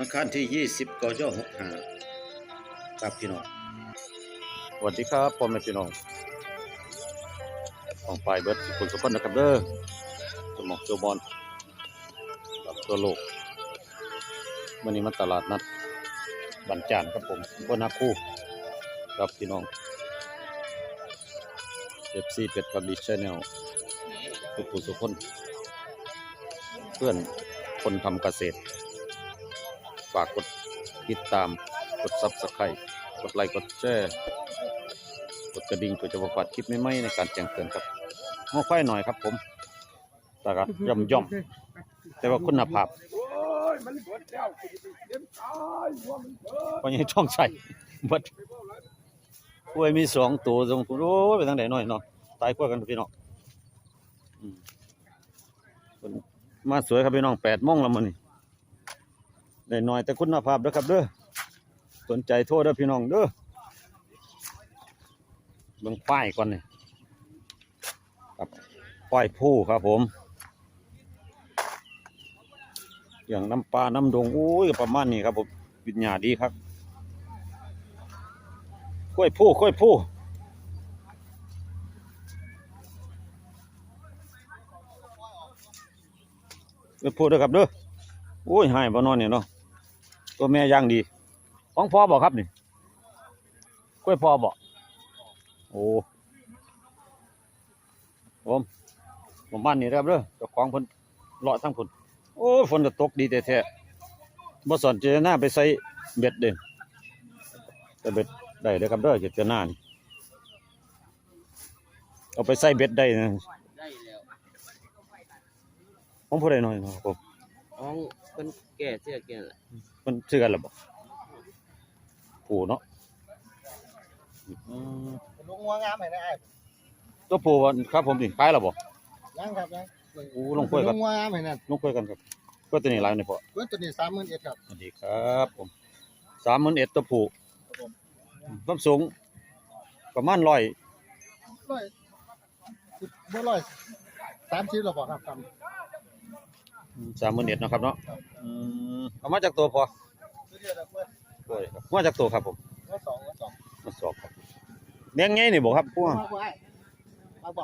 อาคารที่ 20กย65ครับพี่น้องสวัสดีครับพ่อแม่พี่น้องของฝ่ายเบิร์ดสุขุมสุขคนนะครับเด้อสมองตัวบอลกับตัวโลกวันนี้มันตลาดนัดบันจานครับผมบนนาคูครับพี่น้องเอฟซีเป็ดกับดิชแนลสุขุมสุขคนเพื่อนคนทำเกษตรากกดติดตาม กดซับสไครต์กดไลค์ กดแชร์ กดกระดิ่งเพื่อจะประกาศคลิปใหม่ๆในการแจ้งเตือนครับง้อควายหน่อยครับผมแต่ก็ย่อมย่อมๆแต่ว่าคุณภาพเพราะยังช่องใส่เบัดกล้วยมีสองตัวตรงโอ้ยไปทางไหนหน่อยเนาะตายกล้วยกันพี่น้องอืมเพิ่นมาสวยครับพี่น้องแปดโมงแล้วมันนี่ ได้น้อยแต่คุณภาพเด้อครับเด้อสนใจโทษเด้อพี่น้องเด้อเบิ่งป้ายก่อนนี่ครับป้ายผู้ครับผม อย่างน้ำปลาน้ำดงโอ้ยประมาณนี้ครับผมวิญญาดีครับกล้วยผู้กล้วยผู้กล้วยผู้เด้อครับเด้อโอ้ยหายบ่นอนเนี่ยเนาะ ตัวแม่ย่างดี ของพ่อบอกครับนี่กล้วยพ่อบอกโอ้ผมผมบ้านนี่ครับเด้อเจ้าของเพิ่นเลาะทั้งคนโอ้ฝนจะตกดีแท้ๆบ่สนเจตนาไปใส่เบ็ดเด่นแต่เบ็ดได้เด้อครับเด้อเจตนานี่เอาไปใส่เบ็ดได้นะผมผู้ใดน้อยนะครับผมน้องเป็น แก่เสื้อแก่แหละมันชื่อกันหรือบ่ผู้เนาะอืมลุงงัวงามเห็นไหมไอ้ตัวผู้ว่าครับผมนี่ขายแล้วบ่ยังครับยังโอ้ลงกล้วยครับลุงงัวงามเห็นนั่นลงกล้วยกันครับกล้วยตัวนี้หลายนี่พ่อเพื่อนตัวนี้สามหมื่นเอ็ดครับสวัสดีครับผมสามหมื่นเอ็ดตัวผู้ความสูงประมาณร้อยร้อยสิบบ่ร้อยสามชิ้นหรอเปล่าครับครับ สามหมื่นเอ็ดนาะครับเนาะอืมเอามาจากตัวพอตัวเดียวนะเพื่อนกล้วยครับมาจากตัวครับผมงัวสองงัวสองมาสอบครับเลี้ยงไงนี่บอกครับพวกมาบ่ไอ้มาบ่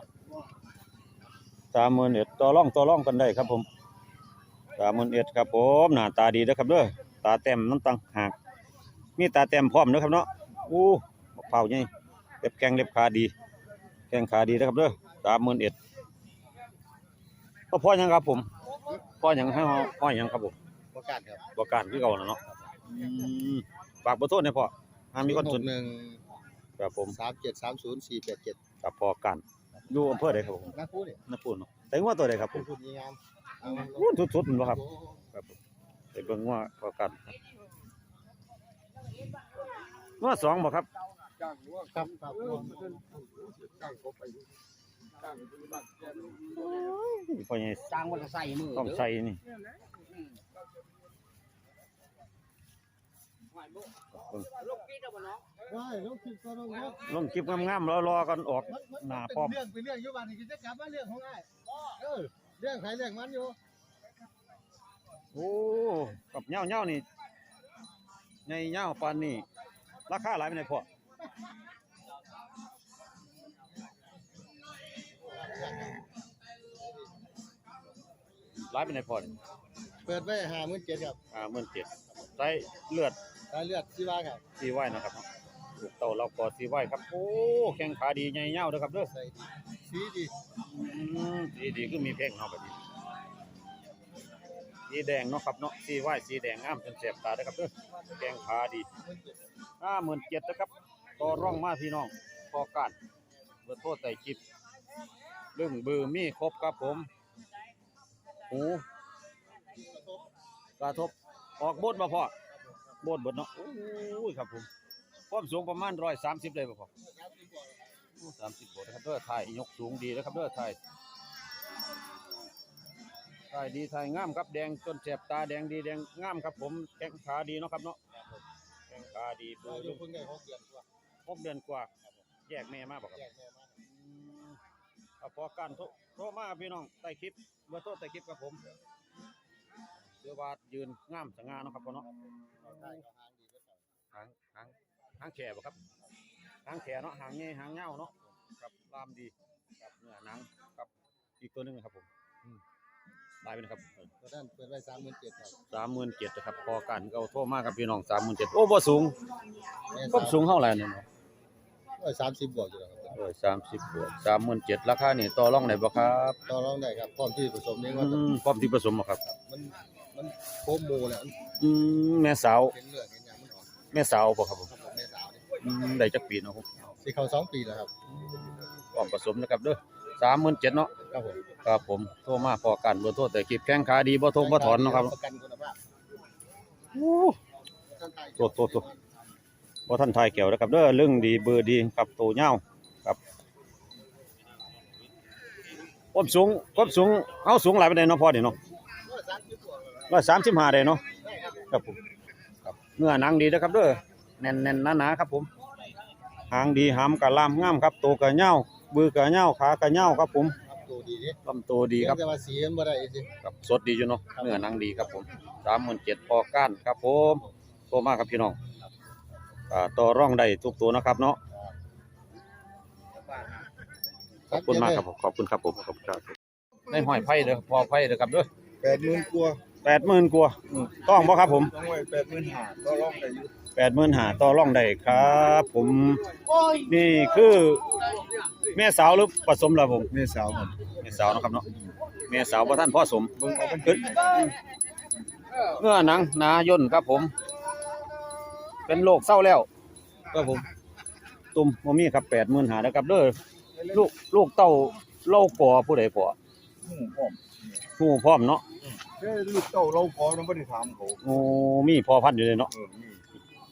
สามหมื่นเอ็ดต่อร่องต่อร่องกันได้ครับผมสามหมื่นเอ็ดครับผมหน้าตาดีนะครับเด้อตาแต้มน้ำตังหากมีตาแต้มพร้อมนะครับเนาะอู้มะพร้าวใหญ่เล็บแข้งเล็บขาดีแข้งขาดีนะครับเด้อสามหมื่นเอ็ดพ่อยังครับผม พ่อยังให้พ่อยังครับผมประกาศครับประกันคือเก่าแล้วเนาะอืมฝากเบอร์โทรหน่อยพ่อหากมีคนสนหนึ่งครับผมสามเจ็ดสามศูนย์สี่แปดเจ็ดกับพอกันอยู่อำเภอใดครับผมนักพูดเนี่ยนพูนเนาะแต่ว่าตัวใดครับผพูดมพูดดีงามเอามาลพูงนสุดๆมันบ่ครับโอ้ครับผมไปเบิ่งว่าพอกันว่าสองบ่ครับครับครับครับ พ่อใหญ่จ้างวันละใส่มือต้องใส่นี่ลูกพี่เจ้าบ่น้องได้ลูกคิดก็ต้องเนาะลงคลิปงามๆแล้วรอกันออกมันมันหน้าเป็นพร้อมเรื่องเป็นเรื่องอยู่บ้านนี่กิจกรรมว่าเรื่องของไอ้เออเรื่องใครเรื่องมันอยู่โอ้กับเหย้าๆนี่ใหญ่เหย้าปานนี้ราคาหลายปานใดพ่อ หลายปานใดพ่อนี่เปิดไว้ห้าหมื่นเจ็ดครับอ่าหมื่นเจ็ดใส่เลือดสายเลือดที่ว่าครับซีไว้นะครับเนาะลูกเต่าเรากอซีไว้ครับ โอ้แข้งขาดีใหญ่เงาวเด้อครับเด้อใส่ดีสีดีอืมดีดีคือมีเพลงเนาะแบบนี้สีแดงเนาะครับเนาะสีไว้สีแดงงามจนแสบตาเด้อครับเด้อแข้งขาดีห้าหมื่นเจ็ดนะครับต่อร่องมาพี่น้องพอการเบอร์โทรใส่คลิปเรื่องเบอร์มีครบครับผม หูกระทบออกบดมาพอโบดบดเนาะโอ้ยครับผมความสูงประมาณร้อยสามสิบเลยบ่พอสามสิบกว่านะครับเด้อถ่ายยกสูงดีนะครับเด้อถ่ายถ่ายดีถ่ายงามครับแดงจนแสบตาแดงดีแดงงามครับผมแข้งขาดีเนาะครับเนาะแข้งขาดีเบออาร์ยุลูกเพิ่งได้หกเดือนกว่าหกเดือนกว่า แยกแม่มาบ่ครับแยกแม่มา เอาพอกันโทรโทรมาพี่น้องใต้คลิปเบอร์โทรใต้คลิปครับผมถือว่ายืนงามสง่าเนาะครับพ่อเนาะได้ก็หางดีก็ต่อหางหางหางแขบ่ครับหางแขเนาะหางเงี้หางเงาเนาะครับลามดีครับเนื้อหนังครับอีกตัวหนึงครับผมอืมได้ไหมนะครับตัวนั้นเปิดไว้สามหมื่นเจ็ดครับสามหมื่นเจ็ดนะครับพอกันก็เอาโทษมากครับพี่น้องสามหมื่นเจ็ดโอ้บ่สูงแม่ก็สูงเท่าไหร่เนี่ย ร้อยสามสิบบวกอยู่แล้วครับโอ้ยสามสิบบวกสามหมื่นเจ็ดราคานี่ต่อรองไหนบ่ครับต่อรองได้ครับพร้อมที่ผสมนี้อืว่าจะมพร้อมที่ผสมบ่ครับ มันมันโคมโมแล้วมันอืมแม่สาวเห็นเลือดเห็นอย่างมันออกแม่สาวบ่ครับผมครับผมแม่สาวนี่อืมได้จักปีเนาะครับที่เขาสองปีแล้วครับพร้อมผสมนะครับเด้อสามหมื่นเจ็ดเนาะครับผมครับผมโทรมาพอกันบ่โทษแต่คลิปแข้งขาดีบ่โทษบ่ถอนเนาะครับประกันคุณภาพโทษโทษโทษ บ่ท่านทายแก้วนะครับเด้อเรื่องดีเบอร์ดีครับโตยาวครับความสูงความสูงเฮาสูงหลายปานใดเนาะพ่อนี่เนาะร้อยสามสิบบวกเลย135ได้เนาะได้ครับครับผมครับเนื้อหนังดีนะครับเด้อแน่นๆหนาๆครับผมหางดีหามกะลามงามครับโตกะยาวบือกะยาวขากะยาวครับผมครับตัวดีดิลำตัวดีครับเพียงแต่ว่าสีมันบ่ได้สิครับสดดีอยู่เนาะเนื้อหนังดีครับผมสามหมื่นเจ็ดพอก้านครับผมโทรมาครับพี่น้อง อ่าต่อร่องได้ทุกตัวนะครับเนาะขอบคุณมากครับผมขอบคุณครับผมขอบคุณครับในห้อยไผ่เด้อพอไผ่เด้อครับเด้อแปดหมื่นกว่าแปดหมื่นกว่าต้องบ่ครับผม ต้องไว้แปดหมื่นห้าก็ร้องได้อยู่แปดหมื่นหาต่อร่องได้ครับ ผมนี่คือแม่สาวหรือผสมแล้วผมแม่สาวครับแม่สาวเนาะครับเนาะแม่สาวบ่ท่านพ่อสมเบิ่งเอาเป็นขึ้นเนื้อหนังหนาย่นครับผม เป็นโรคเศร้าแล้วครับผม ตุ่มบ่มีครับแปดหมื่นหาแล้วครับเด้อลูกลูกเต้าเล่าปอผู้ใดปอหูพร้อมฮู้พร้อมเนาะเด้ลูกเต้าเราพอเราบ่ได้ถามเขาโอ้มีพอพันธุ์อยู่เลยเนาะเออนี่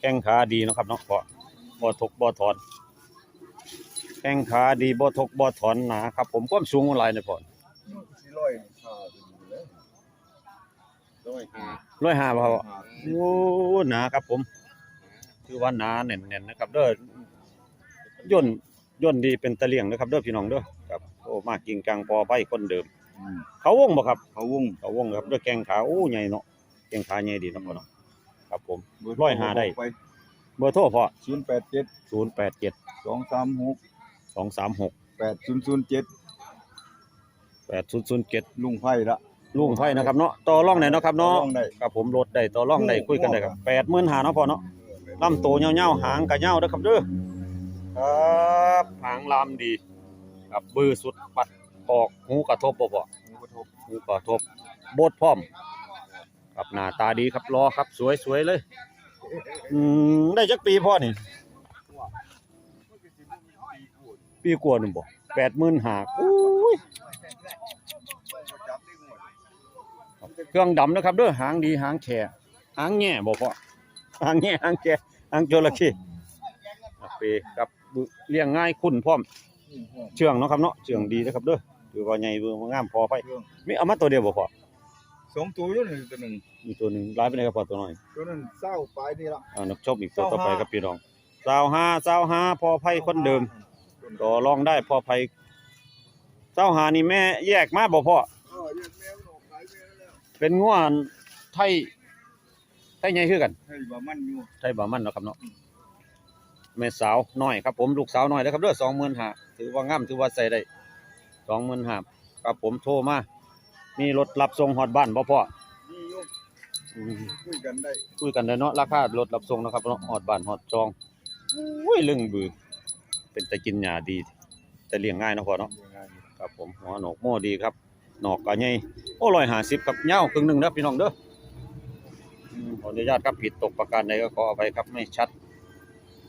แข้งขาดีเนาะครับเนาะพอบ่ทกบ่ถอนแข้งขาดีบ่ทกบ่ถอนหนาครับ ผมความสูงหลายเนี่ยพอสี่ร้อยห้าเป็นอยู่แล้วร้อยห้าร้อยห้าบ่ครับห้าโอ้หนาครับผม คือว่าหนาแน่นๆนะครับ เด้อย่นย่นดีเป็นตะเลียงนะครับเด้อพี่น้องเด้อครับโอ้มากิงกังพอไปคนเดิม อืมเขาวงบ่ครับ เขาวงเขาวงครับด้วยแกงขาโอ้ใหญ่เนาะแกงขาใหญ่ดีเนาะพ่อเนาะครับผม ร้อยห้าได้ ไปเบอร์โทรพ่อศูนย์แปดเจ็ด087สองสามหก236แปดศูนย์ศูนย์เจ็ด8007ลุงไผ่ละลุงไผนะครับเนาะต่อรองได้เนาะครับเนาะต่อรองได้ ครับผมลดได้ต่อรองได้คุยกันได้ครับ85,000เนาะพ่อเนาะ ลำโตวยาๆหางกะยาวเด้อครับเด้อครับหางลำดีครับบือสุดปัดออกหูกระทบบ่พอหูกระทบหูกระทบบดพร้อมครับหน้าตาดีครับรอครับสวยๆเลยอืมได้จักปีพ่อนี่ปีกว่าหนึงบ่80,000หากอุ้ยเครื่องดำนะครับเด้อหางดีหางแฉะหางแง่บ่พ่อ หางแง่หางแฉะหางจระเข้โอเคครับเลี้ยงง่ายคุ้นพร้อม เชื่องเนาะครับเนาะเชื่องดีนะครับเด้อถือว่าใหญ่เบิ่งว่างามพอไปมีเอามาตัวเดียวบ่พอสองตัวอยู่นี่ตัวหนึ่งมีตัวหนึงหลายไปเลยครับพอตัวน้อยตัวนั้นเศร้าไปนี่ละอ่านักชมอีกตัวต่อไปครับพี่น้อง25 25พอไผคนเดิมต่อรองได้พอไผ25นี่แม่แยกมาบ่พ่อเออเรียกแมวออกขายแมวแล้วเป็นงัวไทย ไทยใหญ่คือกันให้ว่ามันอยู่ไทยบ่มันเนาะครับเนาะแม่สาวน้อยครับผมลูกสาวน้อยเด้อครับเด้อ25,000ถือว่างามถือว่าใส่ได้25,000ครับผมโทรมา มีรถรับส่งฮอดบ้านบ่พ่อนี่อยู่อืมคุยกันได้คุยกันได้เนาะราคารถรับส่งนะครับเนาะฮอดบ้านฮอดจองอุ้ยลึงบือเป็นตะกินหญ้าดี แต่เลี้ยงง่ายเนาะพ่อเนาะยังไงครับผมหัวหนกโม่ดีครับหนอกก็ใหญ่โอ้150ครับยาวครึ่งหนึงเด้อพี่น้องเด้ออืม ขออนุญาตครับผิดตกประการใดก็ขออภัยครับไม่ชัด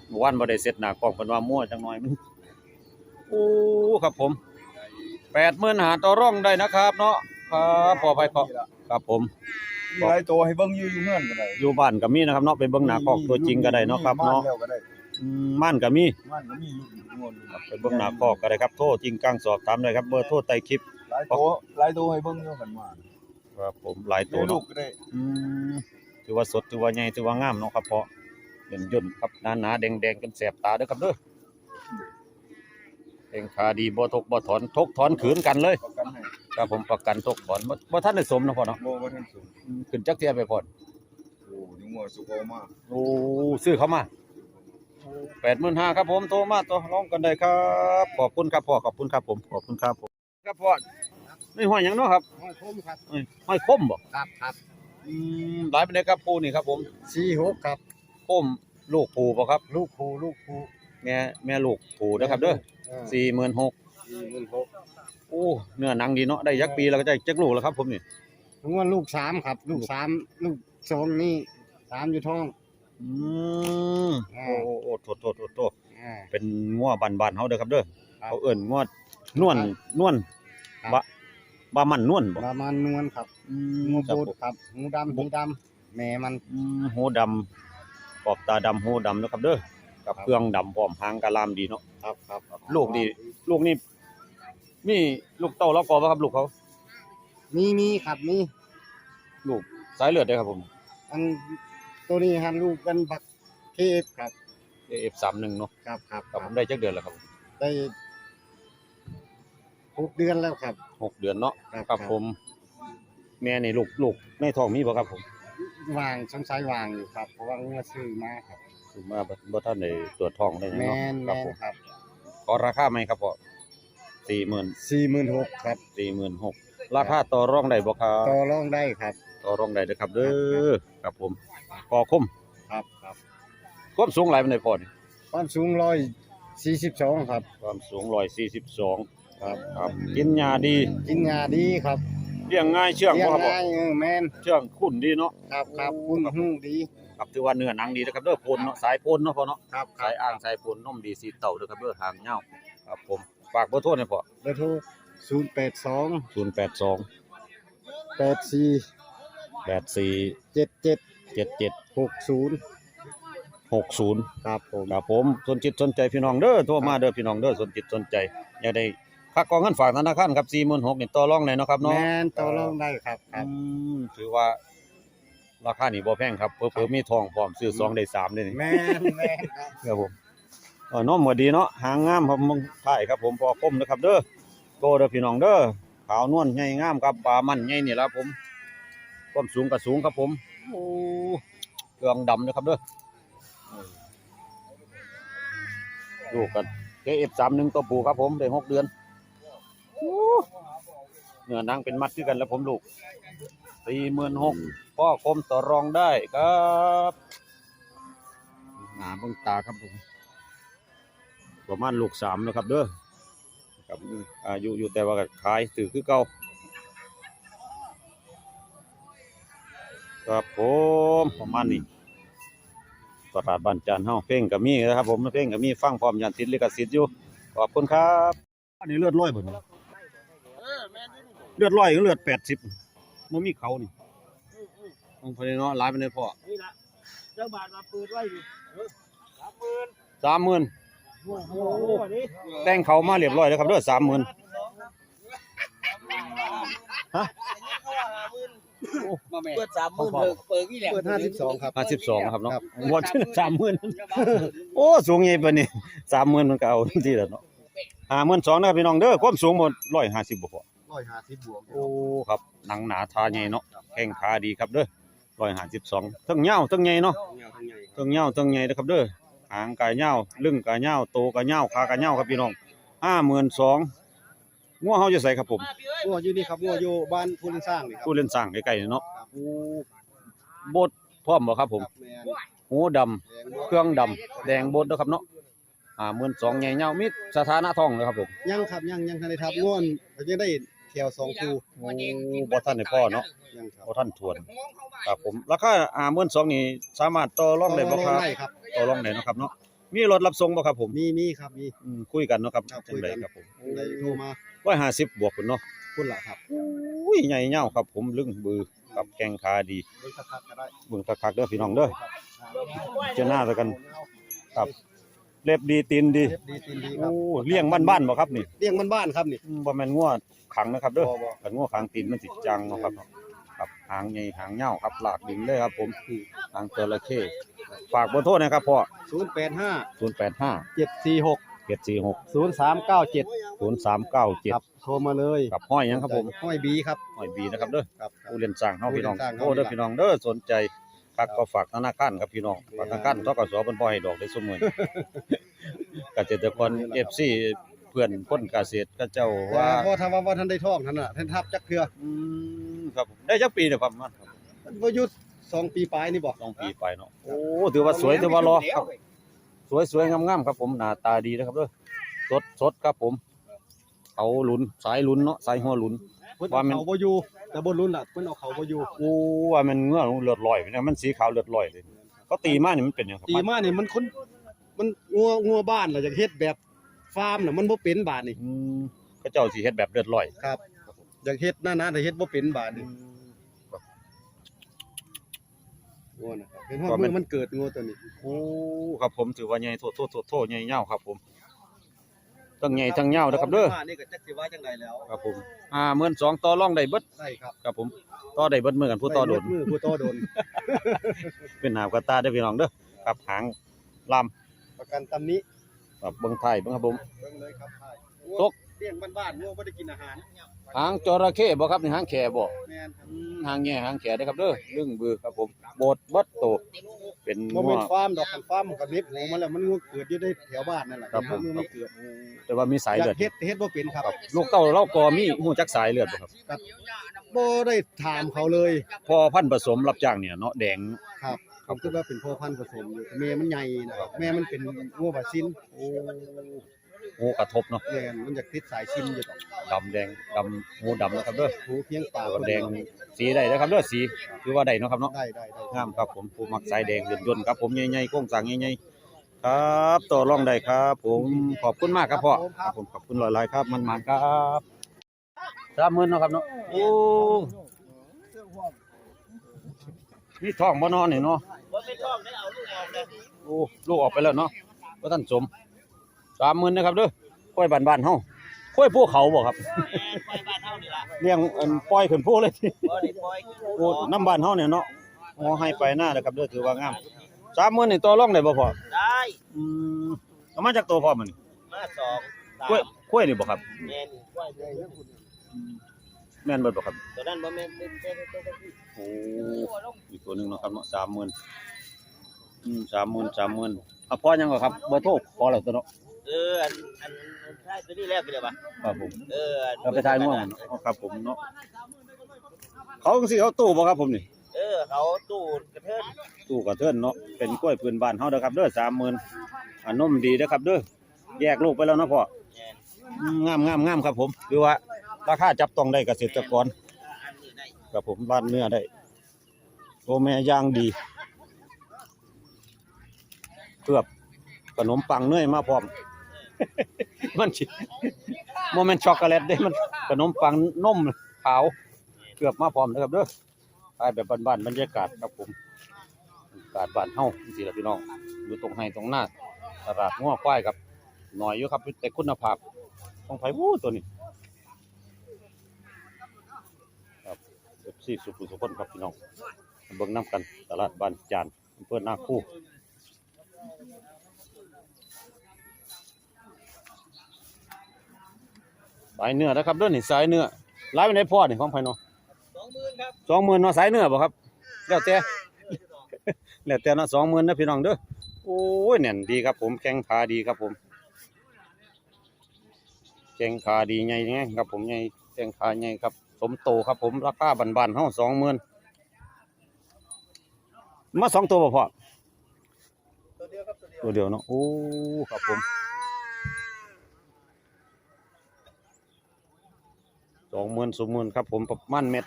เมื่อวานบ่ได้เสร็จหน้ากล้องเพิ่นว่ามั่วจังหน่อยมันโอ้ครับผม80,000หาต่อรองได้นะครับ เนาะครับขออภัยขอครับผมมีหลายตัวให้เบิ่งอยู่อยู่เฮือนก็ได้อยู่บ้านก็มีนะครับเนาะไปเบิ่งหน้ากล้องตัวจริงก็ได้เนาะครับเนาะบ้แล้วก็ได้อืมม่านก็มีบ้านก็มีอยู่อยู่งอนอยู่ไปเบิ่งหน้าคอกก็ได้ครับโทรจริงกลางสอบถามได้ครับเบอร์โทรใต้คลิปหลายตัวหลายตัวให้เบิ่งอยู่กันมาครับผมหลายตัวแม่ลูเนาะกก็ได้อืม ถือว่าสดถือว่าใหญ่ถือว่างามเนาะครับเพาะย่นย่นๆครับหนาๆแดงๆจนแสบตาเด้อครับเด้อเองขาดีบ่ทกบ่ถอนทกถอนขืนกันเลยประกันให้ครับผมประกันทุกถอนบ่บ่ทันได้สมนะพ่อเนาะบ่บ่ทันสูงอืมขึ้นจักเทียไปพ่อโอ้ยงัวสุกเอามาโอ้ซื้อเข้ามา85,000ครับผมโทรมาต่อรองกันได้ครับ ขอบคุณครับพ่อขอบคุณครับผมขอบคุณครับผมครับพ่อนี่ห้อยหยังเนาะครับห้อยคมครับเอ้ยห้อยคมบ่ครับครับ อืมหลายปานใดครับปูนี่ครับผมสี่หกครับคมลูกปูบ่ครับ ลูกผูลูกผูแม่แม่ลูกปูนะครับเด้อ46,000สี่หมื่นหกสี่หมื่นหกโอ้เนื้อหนังดีเนาะได้ยักปีแล้วก็ได้จักลูกแล้วครับผมนี่งวดลูกสามครับ ลูกสามลูกสองนี่สามอยู่ท้อง อืมอ่าโอ้โอ้โอ้โทษโทษโทษโทษอ่า เป็นงัวบานๆเฮาเด้อครับเด้อครับ เขาเอิ้นงัวนวลนวลครับ บะ บามันนวลบ่ ประมาณนวลครับอืงูครับบูดผม ครับงูดำหูดำแม่มัน อืมหูดำขอบตาดำหูดำเด้อครับเด้อกับครับ เครื่องดำพร้อมหางกะลามดีเนาะ ครับครับลูกนี่ ลูกนี่มีลูกเต้าแล้วก็บ่ครับลูกเขา มีมีครับมีลูกสายเลือดเด้อครับผม อันตัวนี้ฮันลูกกันบักเคฟครับ F31 เนาะครับครับครับผมได้จักเดือนแล้วครับได้ หกเดือนแล้วครับ หกเดือนเนาะครับ ครับผม แม่นี่ลูกลูกในท้องมีบ่ครับผมวางสงสัยวางอยู่ครับ เพราะว่าเมื่อซื้อมาครับถือมาบ่บ่ทันได้ตรวจท้องได้หยังแมเนาะนครับผมแมนครับขอราคาไหมครับพ่อ40,000สี่หมื่นหกครับ46,000ราคาต่อรองได้บ่ครับต่อรองได้ครับ ต่อรองได้เด้อครับเด้อครับผมคอคมครับครับความสูงหลายปานใดพ่อนี่ความสูงร้อยสี่สิบสองครับ ความสูง142 ครับครับ กินหญ้าดีกินยาดีครับเลี้ยงง่ายเชื่องเลี้ยบ่งครับพ่อง่ายเออแมนเชื่องคุ้นดีเนาะครับครับคุณหูดีครับถือว่าเนื้อหนังดีนะครับเด้อโพนเนาะสายโพนเนาะพ่อเนาะครับครัสาบยอ่างสายโพนนมดีสีเต่าเด้อครับเด้อหางยาวครับผมฝากเบอร์โทรหน่อยพ่อเบอร์โทรศูนย์แปดสอง082 แปดสี่84 เจ็ดเจ็ด77 หกศูนย์60 ครับผม ครับผมสนจิตสนใจพี่น้องเด้อโทรมาเด้อพี่น้องเด้อสนจิตสนใจอยากได้ ค่ากองเงินฝากธนาคารครับ46,000นี่ต่อรองได้เนาะครับแมเนาะนต่อรองได้ครับคอืรับมถือว่า ราคานี่บ่แพงครับเพิ่มมีทองพร้อมซื้อสองได้สามเลยนี่แมนแมนครับครับผมเออน้อมก็ดีเนาะหางงามครับมึงถ่ายครับ ผมพอคมนะครับ เด้อโตเด้อพี่น้องเด้อขาวนวลใหญ่งามครับปลามันใหญ่นี่ล่ะผมความสูงก็สูงครับผมโอ้เครื่องดำนะครับเด้อดูกัน KF31 ตัวปูครับผมได้หกเดือนโอ้ เนื้อหนังเป็นมัดคือกันแล้วผมลูก46,000พ่อคมต่อรองได้ครับหนาเบิ่งตาครับผมประมาณลูกสามนะครับ เด้อครับอายุอยู่แต่ว่าก็ขายถือคือเก่าครับผมประมาณนี้ตลาดบ้านจันทร์เฮาเพลงก็มีนะครับผมเพลงก็มีฟังพร้อมยันติดลิขสิทธิ์อยู่ขอบคุณครับ อันนี้เลือดร้อยเบ่นี่ เลือดร้อยกับเลือดแปดสิบมันมีเขานี่ต้องไปเนาะหลายไปเลยพ่อนี่ละเจ้าบาทมาเปิดไว้ดิสามหมื่นโอ้โหนี่แต่งเขามาเรียบร้อยแล้วครับเด้อสามหมื่นเปิดสามหมื่นเปิดเปิดกี่แหละเปิดห้าสิบสองครับห้าสิบสองครับเนาะครับวอดสามหมื่นโอ้สูงใหญ่ปานนี้สามหมื่นมันก็เอาที่แล้วเนาะห้าหมื่นสองนะครับพี่น้องเด้อความสูงหมดร้อยห้าสิบบ่พอ ร้อยห้าสิบบวกโอ้ครับหนังหนาทาใหญ่เนาะแข้งขาดีครับเด้อร้อยห้าสิบสองทั้งยาวทั้งใหญ่เนาะทั้งยาวทั้งใหญ่นะครับเด้อหางกายยาวลึงกายยาวโตกายยาวขากายยาวครับพี่น้องห้าหมื่นสองงัวเฮาจะใส่ครับผมงัวอยู่นี่ครับงัวอยู่บ้านพูนสร้างนี่ครับผู้เล่นสร้างใกล้ๆนี่เนาะครับโอ้บดพร้อมบ่ครับผมแมนหูดำเครื่องดำแดงบดเด้อครับเนาะอ่าหมื่นสองใหญ่เงามิดสถานะทองเลยครับผมยังครับยังยังทันได้ทับง่วนก็จะได้แถวสองคูโอ้บ่ทันได้พ่อเนาะยังครับบ่ทันทวนครับผมราคาอ่าหมื่นสองนี่สามารถต่อรองได้บ่ครับได้ครับ ต่อรองได้เนาะครับเนาะมีรถรับส่งบ่ครับผมมีมีครับมีอืมคุยกันเนาะครับครับจังไดคุยกันครับผมได้โทรมา150บวกพุ่นเนาะคุณล่ะครับอุ้ยใหญ่เงาครับผมลึงบือกับแข้งขาดีเบิ่งคักๆก็ได้เบิ่งคักๆเด้อพี่น้องเด้อเจะหน้าซะกันครับ เล็บดีตีนดีเรียบดีตีนดีครัโอ้บเลี้ยงบ้านๆบ่ครับนี่เลี้ยงบ้านๆครับนี่ อืมบ่แม่นงัวขังนะครับเด้อบ่บ่กันงัวขังตีนมันสิจังเนาะครับครับหางใหญ่หางยาวครับหลากดินเลยครับ ผมหางจระเข้ฝากเบอร์โทรหนะครับพ่อศูนย์แปดห้า085 เจ็ดสี่หกเจ็ดสี่หกศูนย์สามเก้าเจ็ดศูนย์สามเก้าเจ็ดครับโทรมาเลยกับห้อยหยังครับผม ห้อยบีครับห้อยบีนะครับเด้อครับ ผู้เรียนสร้างเฮาพี่น้องผู้เรียนสร้างเฮา โอ้เด้อพี่น้องเด้อสนใจ คักก็ฝากธนาคารครับพี่น้องฝากธนาคารทกสเพิ่นบ่ให้ดอกได้ซุมื้อนี้เกษตรกร FC เพื่อนคนเกษตรก็เจ้าว่าว่าพอทำว่าว่าท่านได้ท่องท่านน่ะท่านทับจักเทืออืมครับผมได้จักปีเนี่ยประมาณครับมันบ่หยุดสองปีปลายนี่บ่สองปีไปเนาะโอ้ถือว่าสวยถือว่ารอครับสวยสวยงามๆครับผมหน้าตาดีนะครับเด้อสดสดครับผมเอาหลุนสายหลุนเนาะสายหัวหลุน เพิ่นว่าเอามันเขาบ่อยู่แต่บ่ลุ้นล่ะเพิ่นเอาเขาบ่อยู่โอ้ว่ามันเงือกเลือดลอยไปเนี่ยมันสีขาวเลือดลอยเลยเขาตีมานี่มันเป็นหยังครับตีมานี่มันคนมันงัวงัวบ้านล่ะอยากเฮ็ดแบบฟาร์มน่ะมันบ่เป็นบาดนี่อืมเขาเจ้าสิเฮ็ดแบบเลือดลอยครับอยากเฮ็ดนั่นนะแต่เฮ็ดบ่เป็นบาดนี่งัวนะครับเห็นว่ามือมันเกิดงัวตัวนี้ โอ้ครับผมถือว่าใหญ่โทษโทษโทษโทษใหญ่ยาวครับผม ทั้งใหญ่ทั้งยาวนะครับเด้อบ้านนี่ก็จักสิว่าจังไดแล้วครับผม52,000ต่อรองได้เบิดได้ครับครับผมต่อได้เบิดมือกันผู้ต่อโดนมือผู้ต่อโดน เป็นหาวกระตาได้อพี่น้องเด้อครับหางลำประกันตำนี้ครับเบิ่งไทยเบิ่งครับผมเบิ่งเลยครับถ่ายตกเลี้ยงบ้านๆงัวบ่ได้กินอาหาร หางจระเข้บ่ครับนี่หางแขบ่แม่นครับอืมหางแง่หางแขเด้อครับเด้อลึงบือครับผมโบดเบัดโตเป็นบ่งัแม่วนฟาร์มดอกคันฟาร์มมันก็เน็บหูมันแล้วมันงัวเกิดอยู่ในแถวบ้านนั่นแหละครับผมงัวมันเกิดแต่ว่ามีสายอยาเลือดกเฮ็ดเฮ็ดบ่เป็นครับครับลูกเต้าเราก็มีฮู้จักสายเลือดบ่ครับบ่ได้ถามเขาเลยพอพันธุ์ผสมรับจ้างเนี่ยเนาะแดงครับผมคิดว่าเป็นพ่อพันธุ์ผสมอยู่แม่มันใหญ่นะครับแม่มันเป็นงัวบาซินโอ้ โอ้กระทบเนาะแม่นมันอยากติดสายชินอยู่ดอกดำแดงดำหูดำนะครับเด้อหูเพียงปากตัวแดงสีได้นะครับเด้อสีคือว่าได้เนาะครับเนาะได้ได้ได้งามครับผมผู้มักสายแดงย่นๆครับผมใหญ่ๆโค้งสร้างใหญ่ๆครับต่อรองได้ครับ ผมขอบคุณมากครับพ่อครับผมขอบคุณหลายๆครับมันมันครับสามหมื่นเนาะครับเนาะโอ้นี่ท้องบ่เนอนนี่เนาะบ่ไม่ท้องได้เอาลูกออกเลยโอ้ลูกออกไปแล้วเนาะบ่ทันสม สามหมื่นนะครับเด้อค่อยบ้านๆเฮาค่อยภูเขาบ่ครับแม่ปล่อยบ้านเฮานี่ล่ะเลี้ยงอันปล่อยขึ้นภูเลยบ่ได้ปล่อยโอ้น้ำบ้านเฮาเนี่ยเนาะโอ้ให้ไปหน้านะครับเด้อถือว่างามสามหมื่นนี่ต่อรองได้บ่พ่อได้อืมเอามาจากตัวพ่อมันนี่มาสองสากล้วยมกล้วยนี่บ่ครับ แม่นกล้วยเลยแม่นเบิดบ่ครับตัวนั้นบ่แม่นเป็นเป็นเป็นเป็นโอ้อีกตัวหนึงเนาะครับเนาะ30,000อืม30,000 30,000อะพ่อยังบ่ครับเบอร์โทรขอแล้วตัวเนาะ เอออันอันอันใช่ตัวนี้แล้วไปเลยป่ะครับผมเอออันเราไปทายม่วงเนาะอ๋อครับผมเนาะเขาจังซี่เขาตู้บ่ครับผมนี่เออเขาตู้กระเทินตู้กระเทินเนาะเป็นกล้วยพื้นบ้านเฮาเด้อครับเด้อ30,000อะนมดีเด้อครับเด้อแยกลูกไปแล้วเนาะพ่อแม่นอืมงามงามงามครับผมคือว่าราคาจับต้องได้เกษตรกรอันนี้ได้ครับผมบ้านเนื้อได้ตัวแม่ย่างดีเกือบขนมปังเนยมาพร้อม มันสิโมเมนต์ช็อกโกแลตเด้ มันขนมปังนมขาว เกือบมาพร้อมนะครับเด้อขายแบบบ้านๆบรรยากาศครับผมบรรยากาศบ้านเฮาจังซี่ล่ะพี่น้อง อยู่ตรงไห้ตรงหน้าตลาดงัวควายครับ หน่อยอยู่ครับแต่คุณภาพของไผวู้ตัวนี้เอฟซีสุขุสุขนครับพี่น้องเบิ่งน้ำกันตลาดบ้านจานอำเภอนาคู สายเนื้อนะครับเด้อนี่สายเนื้อร้ายไปไหนพ่อนี่ของไผเนาะ20,000ครับสองหมื่นเนาะสายเนื้อบ่ครับแล้วแต่แล้วแต่เนาะสองหมื่นนะพี่น้องเด้อโอ้ยแน่นดีครับผมแข้งขาดีครับผมแข้งขาดีใหญ่ไงครับผมใหญ่แข้งขาใหญ่ครับ สมโตครับผมราคาบันๆเฮาสองหมื่นมาสองตัวบ่พ่อตัวเดียวครับตัวเดียวตัวเดียวเนาะโอ้ครับผม สองหมื่นสองหมื่นครับผมประมาณเม็ด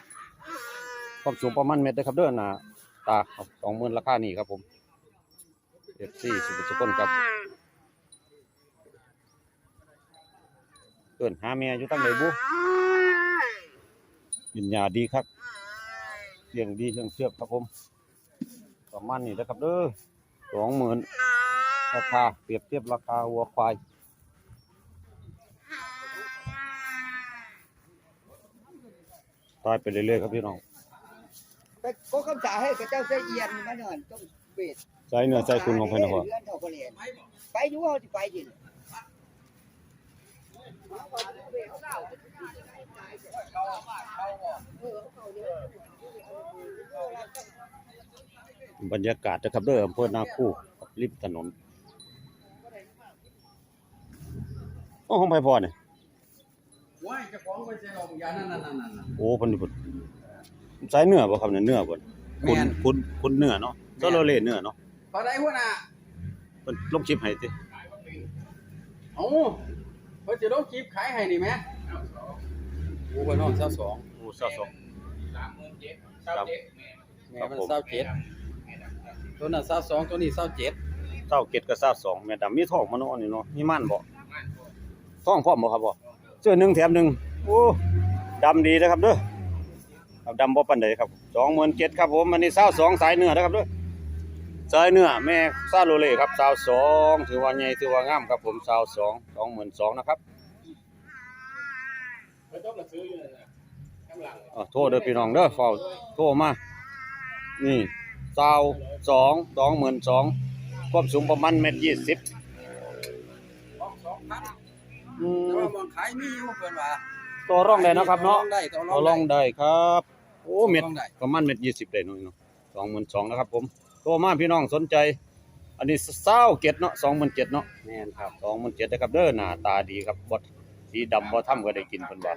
ความสูงประมาณเม็ดเด้อครับเด้อหนาตาสองหมื่นราคานี่ครับผมเอฟซีสุดสุคนครับเกินหาแม่อยู่ตั้งไหนบุยินยาดีครับเลี้ยงดีเลี้ยงเชือกครับผมประมาณนี้นะครับเด้อสองหมื่นราคาเปรียบเทียบราคาวัวควาย ตายไปเรื่อยๆครับพี่น้องไปก็คำสาให้กับเจ้าเสเอียนมาหน่อยต้องเบ็ดใจเนื้อใจคุณของเพิ่นนะพ่อเรือนเท่าก็เรียนไปอยู่เอาสิไปดิบรรยากาศนะครับเด้ออำเภอนาคูริมถนนโอ้ห้องไผพอเนี่ย ว้ายเจ้าของไปใส่ดอกยานั่นนั่นนั่นนั่นโอ้เพิ่นนี่เพิ่นสายเนื้อบ่ครับเนี่ยเนื้อบ่คุณแม่นคุณคุณเนื้อเนาะโซโลเลเนื้อเนาะพอได้หัวหน้าเพิ่นลงชิปให้ติเอ้าเพิ่นจะลงคลิปขายให้นี่แหมโอ้เพิ่นห้อง22โอ้ซาสองครับ แม่ครับมันผม27ตัวนั้น22ตัวนี้27เต้าเกตกับซาสองแม่ดำมีทองมาเนาะนี่เนาะมีมันบ่ทองพร้อมบ่ครับบ่ ซื้อหนึ่งแถมหนึ่งโอ้ดำดีนะครับเด้อครับดำบ่ปานใดครับ27,000ครับผมอันนี้22สายเนื้อนะครับเด้อสายเนื้อแม่ซาโลเล่ครับ22ถือว่าใหญ่ถือว่างามครับผม22 22,000นสองนะครับอ่าโทษเด้อพี่น้องเด้อเฝ้าโทรมานี่22 22,000ความสูงประมาณเมตรยี่สิบ 2,000แต่ว่ามองขายมีอยู่เพิ่นว่าต่อร่องได้เนาะครับเนาะได้ต่อต่อรร่อองงได้ได้ครับ โอ้เม็ด ต่อรองได้ประมาณเม็ดยี่สิบได้หน่อยเนาะสองหมื่นสองนะครับผมโทรมาพี่น้องสนใจ อันนี้เศร้าเก็ดเนาะสองหมื่นเจ็ดเนาะแม่นครับสองหมื่นเจ็ดนะครับเด้อหน้าตาดีครับบดสีดำบ่ทำก็ได้กินเพิ่นว่า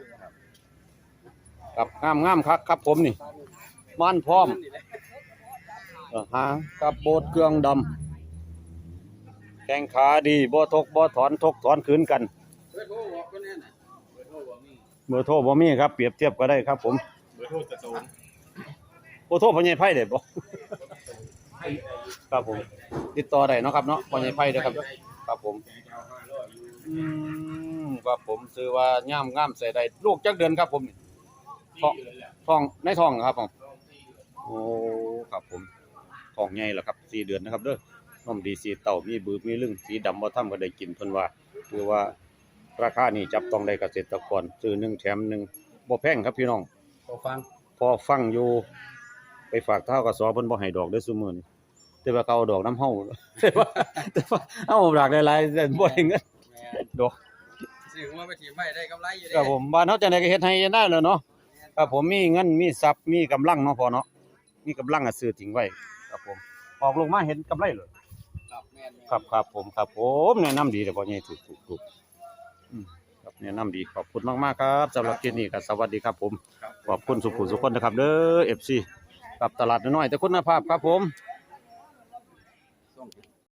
ครับงามงามครับครับผมนี่มันพร้อมเออหางกับโบดเครื่องดำแข้งขาดีบ่ทกบ่ถอนทกถอนคืนกัน เพิ่นโทรบอกเพิ่นแน่น่ะเบอร์โทรบ่มีครับเปรียบเทียบก็ได้ครับ ผมเบอร์โทรตะโตนเบอร์โทรพ่อใหญ่ไผได้บ่ครับผม ติดต่อได้เนาะครับเนาะพ่อใหญ่ไผเด้อครับ ครับผมอืมครับผมซื้อว่าย่ามงามใส่ได้ลูกจักเดือนครับ ผมนี่ท้องท้องในท้องครับผมโอ้ครับผมท้องใหญ่แล้วครับสี่เดือนนะครับเด้อนมดีสีเต่ามีบืบมีลึงสีดำบ่ทำก็ได้กินเพิ่นว่า คือว่า ราคานี่จับต้องได้เกษตรกรซื้อหนึ่งแถมหนึ่งบ่แพงครับพี่น้อง พอฟังพอฟังอยู่ ไปฝากเท่ากับสอเพิ่นบ่ให้ดอกเด้อซุมื้อนี้แต่ว่าเขาเอาดอกน้ำเฮาแต่ว่าแต่ว่าเอาดอกหลายๆแต่บ่ได้เงินแม่ดอก ซื้อมาไปถิ่มไว้ได้กำไรอยู่เด้ครับผมบ้านเฮาจังได๋ก็เฮ็ดให้ได้แหล้วเนาะครับผมมีเงินมีทรัพย์มีกำลังเนาะพอเนาะมีกำลังก็ซื้อทิ้งไว้ครับผมออกลงมาเห็นกำไรเลย ครับแม่นๆครับครับผมครับผมแนะนำดีแต่บ่ใหญ่ถูกถูกถูกอืมครับ แนะนำดีขอบคุณมากๆครับสำหรับคลิปนี้ก็สวัสดีครับผม ขอบคุณสุขุมสุขคนนะครับเด้อ FC กับตลาดน้อยๆแต่คุณภาพครับผม